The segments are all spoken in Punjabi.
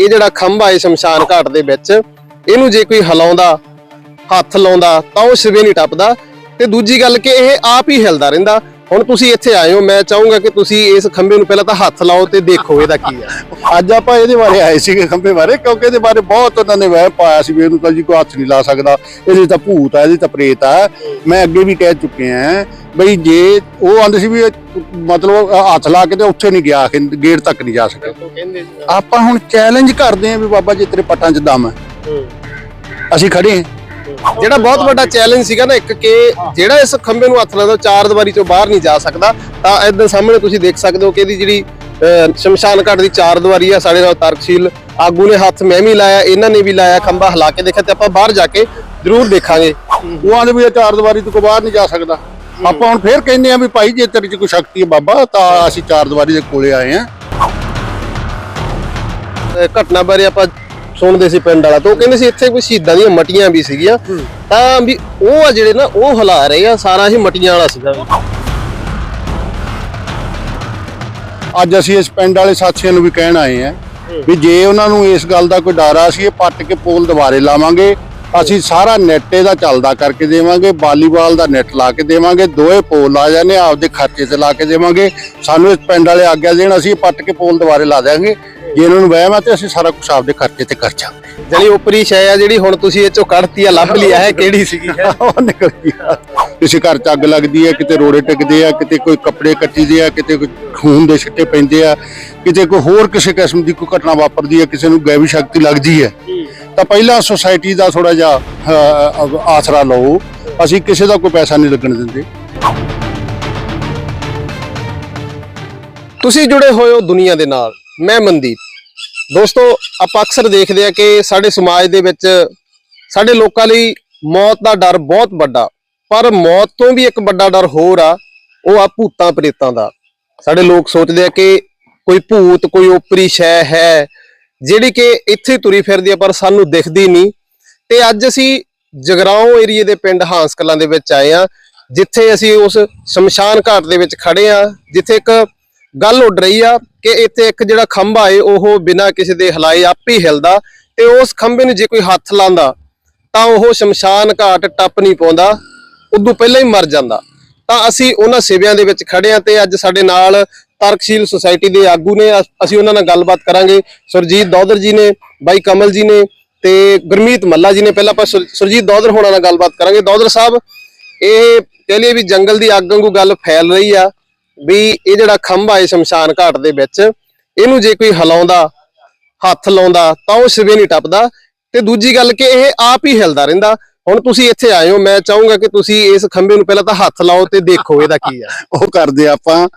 ਇਹ ਜਿਹੜਾ ਖੰਭਾ ਹੈ ਸ਼ਮਸ਼ਾਨ ਘਾਟ ਦੇ ਵਿੱਚ, ਇਹਨੂੰ ਜੇ ਕੋਈ ਹਿਲਾਉਂਦਾ, ਹੱਥ ਲਾਉਂਦਾ, ਤਾਂ ਉਹ ਸਿਵੇ ਨਹੀਂ ਟੱਪਦਾ। ਤੇ ਦੂਜੀ ਗੱਲ ਕਿ ਇਹ ਆਪ ਹੀ ਹਿਲਦਾ ਰਹਿੰਦਾ। ਹੁਣ ਤੁਸੀਂ ਇੱਥੇ ਆਏ ਹੋ ਮੈਂ ਚਾਹੂੰਗਾ ਕਿ ਤੁਸੀਂ ਇਸ ਖੰਭੇ ਨੂੰ ਪਹਿਲਾਂ ਤਾਂ ਹੱਥ ਲਾਓ ਤੇ ਦੇਖੋ ਇਹਦਾ ਕੀ ਹੈ। ਅੱਜ ਆਪਾਂ ਇਹਦੇ ਬਾਰੇ ਆਏ ਸੀਗੇ ਖੰਭੇ ਬਾਰੇ ਕਿਉਂਕਿ ਇਹਦੇ ਬਾਰੇ ਬਹੁਤ ਉਹਨਾਂ ਨੇ ਵਹਿ ਪਾਇਆ ਸੀ ਵੀ ਇਹਨੂੰ ਤਾਂ ਜੀ ਕੋਈ ਹੱਥ ਨਹੀਂ ਲਾ ਸਕਦਾ ਇਹਦੇ ਤਾਂ ਭੂਤ ਆ ਇਹਦੀ ਤਾਂ ਪ੍ਰੇਤ ਆ। ਮੈਂ ਅੱਗੇ ਵੀ ਕਹਿ ਚੁੱਕੇ ਆ ਬਈ ਜੇ ਉਹ ਆਂਦੇ ਸੀ ਵੀ ਮਤਲਬ ਹੱਥ ਲਾ ਕੇ ਤੇ ਉੱਥੇ ਨਹੀਂ ਗਿਆ ਗੇਟ ਤੱਕ ਨਹੀਂ ਜਾ ਸਕਿਆ। ਕਹਿੰਦੇ ਆਪਾਂ ਹੁਣ ਚੈਲੰਜ ਕਰਦੇ ਆ ਵੀ ਬਾਬਾ ਜੀ ਤੇਰੇ ਪੱਟਾਂ 'ਚ ਦਮ ਹੈ। ਅਸੀਂ ਖੜੇ ਹਾਂ। ਜਿਹੜਾ ਬਹੁਤ ਵੱਡਾ ਚੈਲੰਜ ਸੀਗਾ ਨਾ ਇੱਕ ਕਿ ਜਿਹੜਾ ਇਸ ਖੰਭੇ ਨੂੰ ਹੱਥ ਲਾਉਂਦਾ ਚਾਰ ਦੀਵਾਰੀ ਚੋਂ ਬਾਹਰ ਨਹੀਂ ਜਾ ਸਕਦਾ ਤਾਂ ਇਦਾਂ ਸਾਹਮਣੇ ਤੁਸੀਂ ਦੇਖ ਸਕਦੇ ਹੋ ਕਿ ਇਹਦੀ ਜਿਹੜੀ ਸ਼ਮਸ਼ਾਨ ਘਾਟ ਦੀ ਚਾਰ ਦੀਵਾਰੀ ਆ ਸਾਡੇ ਨਾਲ ਤਰਕਸ਼ੀਲ ਆਗੂ ਨੇ ਹੱਥ ਮੈਂ ਵੀ ਲਾਇਆ ਇਹਨਾਂ ਨੇ ਵੀ ਲਾਇਆ ਖੰਭਾ ਹਿਲਾ ਕੇ ਦੇਖਿਆ ਤੇ ਆਪਾਂ ਬਾਹਰ ਜਾ ਕੇ ਜ਼ਰੂਰ ਦੇਖਾਂਗੇ। ਉਹ ਆਂਦੇ ਵੀ ਇਹ ਚਾਰ ਦੀਵਾਰੀ ਤੋਂ ਬਾਹਰ ਨਹੀਂ ਜਾ ਸਕਦਾ। ਆਪਾਂ ਹੁਣ ਫੇਰ ਕਹਿੰਦੇ ਆ ਵੀ ਭਾਈ ਜੇ ਤੇਰੇ 'ਚ ਕੋਈ ਸ਼ਕਤੀ ਹੈ ਬਾਬਾ ਤਾਂ ਅਸੀਂ ਚਾਰ ਦੀਵਾਰੀ ਦੇ ਕੋਲੇ ਆਏ ਆ ਘਟਨਾ ਬਾਰੇ ਆਪਾਂ ਸੁਣਦੇ ਸੀ ਪਿੰਡ ਵਾਲਾ ਤੋਂ ਉਹ ਕਹਿੰਦੇ ਸੀ ਇੱਥੇ ਕੋਈ ਸ਼ਹੀਦਾਂ ਦੀਆਂ ਮਟੀਆਂ ਵੀ ਸੀਗੀਆਂ। ਤਾਂ ਵੀ ਉਹ ਆ ਜਿਹੜੇ ਨਾ ਉਹ ਹਿਲਾ ਰਹੇ ਆ ਸਾਰਾ ਹੀ ਮਟੀਆਂ ਵਾਲਾ ਸੀਗਾ। ਅੱਜ ਅਸੀਂ ਇਸ ਪਿੰਡ ਵਾਲੇ ਸਾਥੀਆਂ ਨੂੰ ਵੀ ਕਹਿਣ ਆਏ ਆ ਵੀ ਜੇ ਉਹਨਾਂ ਨੂੰ ਇਸ ਗੱਲ ਦਾ ਕੋਈ ਡਰ ਆ ਅਸੀਂ ਇਹ ਪੱਟ ਕੇ ਪੋਲ ਦੁਬਾਰੇ ਲਾਵਾਂਗੇ ਅਸੀਂ ਸਾਰਾ ਨੈਟ ਇਹਦਾ ਚੱਲਦਾ ਕਰਕੇ ਦੇਵਾਂਗੇ ਵਾਲੀਬਾਲ ਦਾ ਨੈਟ ਲਾ ਕੇ ਦੇਵਾਂਗੇ ਦੋਏ ਪੋਲ ਆ ਜਾਣੇ ਆਪਦੇ ਖਰਚੇ ਤੇ ਲਾ ਕੇ ਦੇਵਾਂਗੇ ਸਾਨੂੰ ਇਸ ਪਿੰਡ ਵਾਲੇ ਆਗਿਆ ਦੇਣ ਅਸੀਂ ਇਹ ਪੱਟ ਕੇ ਪੋਲ ਦੁਬਾਰੇ ਲਾ ਦੇਵਾਂਗੇ ਜੇ ਇਹਨਾਂ ਨੂੰ ਵਹਿਮ ਆ ਤੇ ਅਸੀਂ ਸਾਰਾ ਕੁਝ ਆਪਦੇ ਖਰਚੇ ਤੇ ਕਰ ਜਾਵਾਂਗੇ ਜਿਹੜੀ ਉਪਰੀ ਸ਼ੈ ਆ ਜਿਹੜੀ ਹੁਣ ਤੁਸੀਂ ਇਹ ਚੋਂ ਕੱਢਤੀ ਆ ਲੱਭ ਲਈ ਆ ਇਹ ਕਿਹੜੀ ਸੀਗੀ? ਉਹ ਨਿਕਲ ਗਿਆ ਕਿਸੇ ਘਰ ਚ ਅੱਗ ਲੱਗਦੀ ਹੈ ਕਿਤੇ ਰੋੜੇ ਟਿਕਦੇ ਆ ਕਿਤੇ ਕੋਈ ਕੱਪੜੇ ਕੱਟੀਦੇ ਆ ਕਿਤੇ ਕੋਈ ਖੂਨ ਦੇ ਛਿੱਟੇ ਪੈਂਦੇ ਆ ਕਿਤੇ ਕੋਈ ਹੋਰ ਕਿਸੇ ਕਿਸਮ ਦੀ ਕੋਈ ਘਟਨਾ ਵਾਪਰਦੀ ਹੈ ਕਿਸੇ ਨੂੰ ਗੈਵੀ ਸ਼ਕਤੀ ਲੱਗਦੀ ਹੈ ਤਾਂ ਪਹਿਲਾਂ ਸੁਸਾਇਟੀ ਦਾ ਥੋੜਾ ਜਿਹਾ ਆਸਰਾ ਲਓ। ਅਸੀਂ ਕਿਸੇ ਦਾ ਕੋਈ ਪੈਸਾ ਨਹੀਂ ਲੱਗਣ ਦਿੰਦੇ। ਤੁਸੀਂ ਜੁੜੇ ਹੋਏ ਹੋ ਦੁਨੀਆ ਦੇ ਨਾਲ। ਮੈਂ ਮਨਦੀਪ। ਦੋਸਤੋ, ਆਪਾਂ ਅਕਸਰ ਦੇਖਦੇ ਆ ਕਿ ਸਾਡੇ ਸਮਾਜ ਦੇ ਵਿੱਚ ਸਾਡੇ ਲੋਕਾਂ ਲਈ ਮੌਤ ਦਾ ਡਰ ਬਹੁਤ ਵੱਡਾ, ਪਰ ਮੌਤ ਤੋਂ ਵੀ ਇੱਕ ਵੱਡਾ ਡਰ ਹੋਰ ਆ, ਉਹ ਆ ਭੂਤਾਂ ਪ੍ਰੇਤਾਂ ਦਾ। ਸਾਡੇ ਲੋਕ ਸੋਚਦੇ ਆ ਕਿ ਕੋਈ ਭੂਤ, ਕੋਈ ਓਪਰੀ ਸ਼ੈ ਹੈ, ਜਿਹੜੀ ਕਿ ਇੱਥੇ ਤੁਰੀ ਫਿਰਦੀ ਆ, ਪਰ ਸਾਨੂੰ ਦਿਖਦੀ ਨਹੀਂ। ਤੇ ਅੱਜ ਅਸੀਂ ਜਗਰਾਉਂ ਏਰੀਏ ਦੇ ਪਿੰਡ ਹਾਂਸਕਲਾਂ ਦੇ ਵਿੱਚ ਆਏ ਆ ਜਿੱਥੇ ਅਸੀਂ ਉਸ ਸ਼ਮਸ਼ਾਨ ਘਾਟ ਦੇ ਵਿੱਚ ਖੜੇ ਆ ਜਿੱਥੇ ਇੱਕ ਗੱਲ ਉੱਡ ਰਹੀ ਆ ਕਿ ਇੱਥੇ ਇੱਕ ਜਿਹੜਾ ਖੰਭਾ ਏ, ਉਹ ਬਿਨਾਂ ਕਿਸੇ ਦੇ ਹਿਲਾਏ ਆਪੇ ਹੀ ਹਿਲਦਾ ਤੇ ਉਸ ਖੰਭੇ ਨੂੰ ਜੇ ਕੋਈ ਹੱਥ ਲਾਂਦਾ ਤਾਂ ਉਹ ਸ਼ਮਸ਼ਾਨ ਘਾਟ ਟੱਪ ਨਹੀਂ ਪਾਉਂਦਾ, ਉਦੋਂ ਪਹਿਲਾਂ ਹੀ ਮਰ ਜਾਂਦਾ। ਤਾਂ ਅਸੀਂ ਉਹਨਾਂ ਸੇਵਿਆਂ ਦੇ ਵਿੱਚ ਖੜੇ ਆ ਤੇ ਅੱਜ ਸਾਡੇ ਨਾਲ ਤਰਕਸ਼ੀਲ ਸੁਸਾਇਟੀ ਦੇ ਆਗੂ ਨੇ, ਅਸੀਂ ਉਹਨਾਂ ਨਾਲ ਗੱਲਬਾਤ ਕਰਾਂਗੇ। ਸੁਰਜੀਤ ਦੌਦਰ ਜੀ ਨੇ, ਬਾਈ ਕਮਲ ਜੀ ਨੇ ਤੇ ਗੁਰਮੀਤ ਮੱਲਾ ਜੀ ਨੇ। ਪਹਿਲਾਂ ਆਪਾਂ ਸੁਰ- ਸੁਰਜੀਤ ਦੌਦਰ ਹੋਣਾ ਨਾਲ ਗੱਲਬਾਤ ਕਰਾਂਗੇ। ਦੌਦਰ ਸਾਹਿਬ, ਇਹ ਕਹਿ ਲਈਏ ਵੀ ਜੰਗਲ ਦੀ ਅੱਗ ਵਾਂਗੂ ਗੱਲ ਫੈਲ ਰਹੀ ਆ। ਵੀ ਇਹ ਜਿਹੜਾ ਖੰਭਾ ਹੈ ਸ਼ਮਸ਼ਾਨ ਘਾਟ ਦੇ ਵਿੱਚ ਇਹਨੂੰ ਜੇ ਕੋਈ ਹਿਲਾਉਂਦਾ ਹੱਥ ਲਾਉਂਦਾ ਤਾਂ ਉਹ ਸਿਵੇ ਨਹੀਂ ਟੱਪਦਾ। ਤੇ ਦੂਜੀ ਗੱਲ ਕਿ ਇਹ ਆਪ ਹੀ ਹਿਲਦਾ ਰਹਿੰਦਾ। ਹੁਣ ਤੁਸੀਂ ਇੱਥੇ ਆਏ ਹੋ ਮੈਂ ਚਾਹੂੰਗਾ ਕਿ ਤੁਸੀਂ ਇਸ ਖੰਭੇ ਨੂੰ ਪਹਿਲਾਂ ਤਾਂ ਹੱਥ ਲਾਓ ਤੇ ਦੇਖੋ ਇਹਦਾ ਕੀ ਆ। ਉਹ ਕਰਦੇ ਆਪਾਂ।